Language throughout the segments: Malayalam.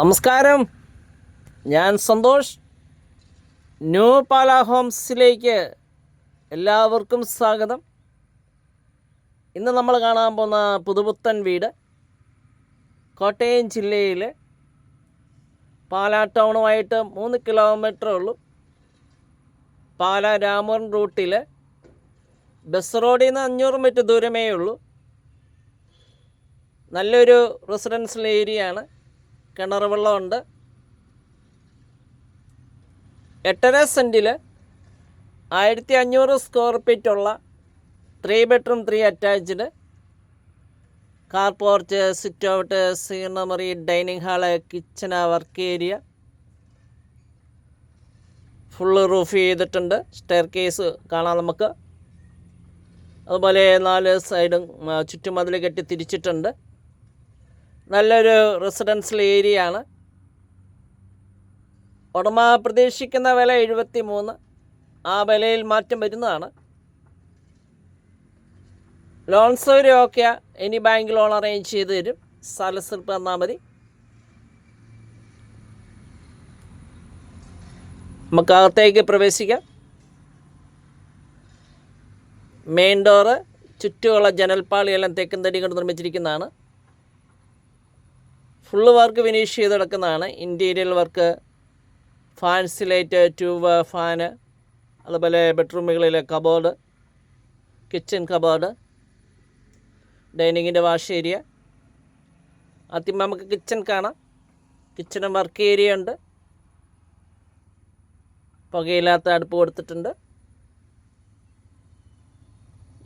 നമസ്കാരം. ഞാൻ സന്തോഷ്. ന്യൂ പാല ഹോംസിലേക്ക് എല്ലാവർക്കും സ്വാഗതം. ഇന്ന് നമ്മൾ കാണാൻ പോകുന്ന പുതുപുത്തൻ വീട് കോട്ടയം ജില്ലയിൽ പാല ടൗണുമായിട്ട് മൂന്ന് കിലോമീറ്റർ ഉള്ളൂ. പാല രാമൻ റൂട്ടിൽ ബസ് റോഡിൽ നിന്ന് അഞ്ഞൂറ് മീറ്റർ ദൂരമേ ഉള്ളൂ നല്ലൊരു റെസിഡൻഷ്യൽ ഏരിയ ആണ്. കിണർ വെള്ളമുണ്ട്. എട്ടര സെന്റിൽ ആയിരത്തി അഞ്ഞൂറ് സ്ക്വയർ ഫീറ്റ് ഉള്ള three bedroom three attached car porch sit out സീണമറി dining hall kitchen work area full roof ചെയ്തിട്ടുണ്ട്. സ്റ്റെയർ കേസ് കാണാം നമുക്ക്. അതുപോലെ നാല് സൈഡും ചുറ്റുമതിൽ കെട്ടി തിരിച്ചിട്ടുണ്ട്. നല്ലൊരു റെസിഡൻഷ്യൽ ഏരിയ ആണ്. ഉടമ പ്രതീക്ഷിക്കുന്ന വില എഴുപത്തി മൂന്ന് ആ വിലയിൽ മാറ്റം വരുന്നതാണ്. ലോൺ സൗകര്യം ഒക്കെ ഇനി ബാങ്ക് ലോൺ അറേഞ്ച് ചെയ്ത് തരും. സ്ഥലസ്ലിപ്പ് തന്നാൽ മതി. നമുക്ക് അകത്തേക്ക് പ്രവേശിക്കാം. മെയിൻ ഡോറ് ചുറ്റുമുള്ള ജനൽപ്പാളിയെല്ലാം തെക്കൻ തടി കൊണ്ട് നിർമ്മിച്ചിരിക്കുന്നതാണ്. ഫുള്ള് വർക്ക് ഫിനിഷ് ചെയ്ത് കിടക്കുന്നതാണ് interior work fans light tube fan അതുപോലെ ബെഡ്റൂമുകളിലെ കബോർഡ് കിച്ചൺ കബോർഡ് ഡൈനിങ്ങിന്റെ വാഷ് ഏരിയ ആദ്യം നമുക്ക് കിച്ചൺ കാണാം. കിച്ചണും വർക്ക് ഏരിയ ഉണ്ട്. പുകയില്ലാത്ത അടുപ്പ് കൊടുത്തിട്ടുണ്ട്.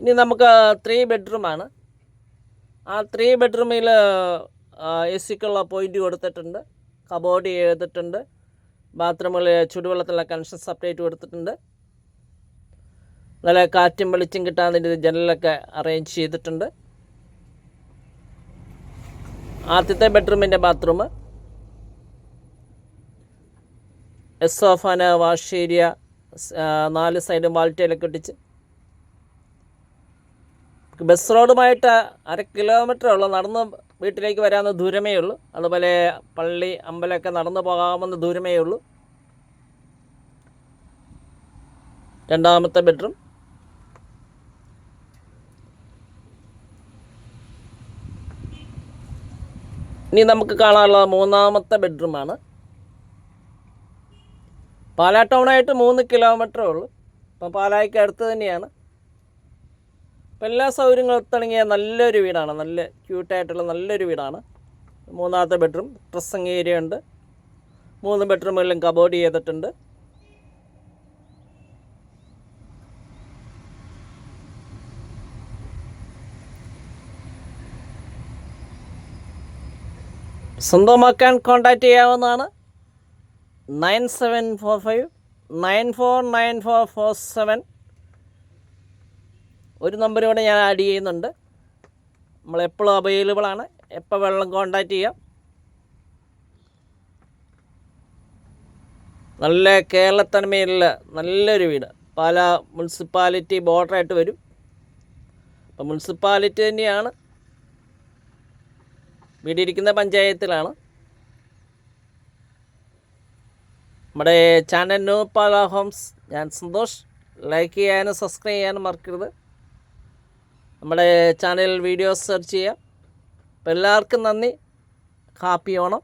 ഇനി നമുക്ക് ത്രീ ബെഡ്റൂമാണ് ആ ത്രീ ബെഡ്റൂമിൽ എ സിക്കുള്ള പോയിന്റ് കൊടുത്തിട്ടുണ്ട്. കബോർഡ് ചെയ്തിട്ടുണ്ട്. ബാത്റൂമിൽ ചുടുവെള്ളത്തിലുള്ള കണക്ഷൻ സെപ്പറേറ്റ് കൊടുത്തിട്ടുണ്ട്. നല്ല കാറ്റും വെളിച്ചം കിട്ടാൻ വേണ്ടി ജനലൊക്കെ അറേഞ്ച് ചെയ്തിട്ടുണ്ട്. ആദ്യത്തെ ബെഡ്റൂമിന്റെ ബാത്റൂം. എസ് സോഫാന് വാഷ് ഏരിയ നാല് സൈഡും വാൾട്ടയിലൊക്കെ ഒട്ടിച്ച്. ബസ് റോഡുമായിട്ട് അര കിലോമീറ്റർ ഉള്ള നടന്ന് വീട്ടിലേക്ക് വരാവുന്ന ദൂരമേ ഉള്ളൂ. അതുപോലെ പള്ളി അമ്പലമൊക്കെ നടന്നു പോകാവുന്ന ദൂരമേ ഉള്ളൂ. രണ്ടാമത്തെ ബെഡ്റൂം. ഇനി നമുക്ക് കാണാനുള്ള മൂന്നാമത്തെ ബെഡ്റൂമാണ്. പാലാ ടൗണായിട്ട് മൂന്ന് കിലോമീറ്ററേ ഉള്ളൂ. അപ്പം പാലായ്ക്ക് അടുത്ത് തന്നെയാണ്. അപ്പം എല്ലാ സൗകര്യങ്ങളും ഒത്തിണങ്ങിയ നല്ലൊരു വീടാണ്. നല്ല ക്യൂട്ടായിട്ടുള്ള നല്ലൊരു വീടാണ്. മൂന്നാമത്തെ ബെഡ്റൂം ഡ്രസ്സിങ് ഏരിയ ഉണ്ട്. മൂന്ന് ബെഡ്റൂമുകളിലും കബോർഡ് ചെയ്തിട്ടുണ്ട്. സ്വന്തമാക്കാൻ കോൺടാക്റ്റ് ചെയ്യാവുന്നതാണ് nine seven four five nine four nine four four seven ഒരു നമ്പറിലൂടെ ഞാൻ ആഡ് ചെയ്യുന്നുണ്ട്. നമ്മൾ എപ്പോഴും അവൈലബിൾ ആണ്. എപ്പോൾ വെള്ളം കോണ്ടാക്ട് ചെയ്യാം. നല്ല കേരളത്തനിമയിലുള്ള നല്ലൊരു വീട്. പല മുനിസിപ്പാലിറ്റി ബോർഡറായിട്ട് വരും. അപ്പോൾ മുനിസിപ്പാലിറ്റി തന്നെയാണ്. വീടിരിക്കുന്ന പഞ്ചായത്തിലാണ്. നമ്മുടെ ചാനൽ ന്യൂ പാല ഹോംസ് ഞാൻ സന്തോഷ്. ലൈക്ക് ചെയ്യാനും സബ്സ്ക്രൈബ് ചെയ്യാനും മറക്കരുത്. നമ്മുടെ ചാനലിൽ വീഡിയോസ് സെർച്ച് ചെയ്യാം. അപ്പോൾ എല്ലാവർക്കും നന്ദി. ഹാപ്പി ഓണം.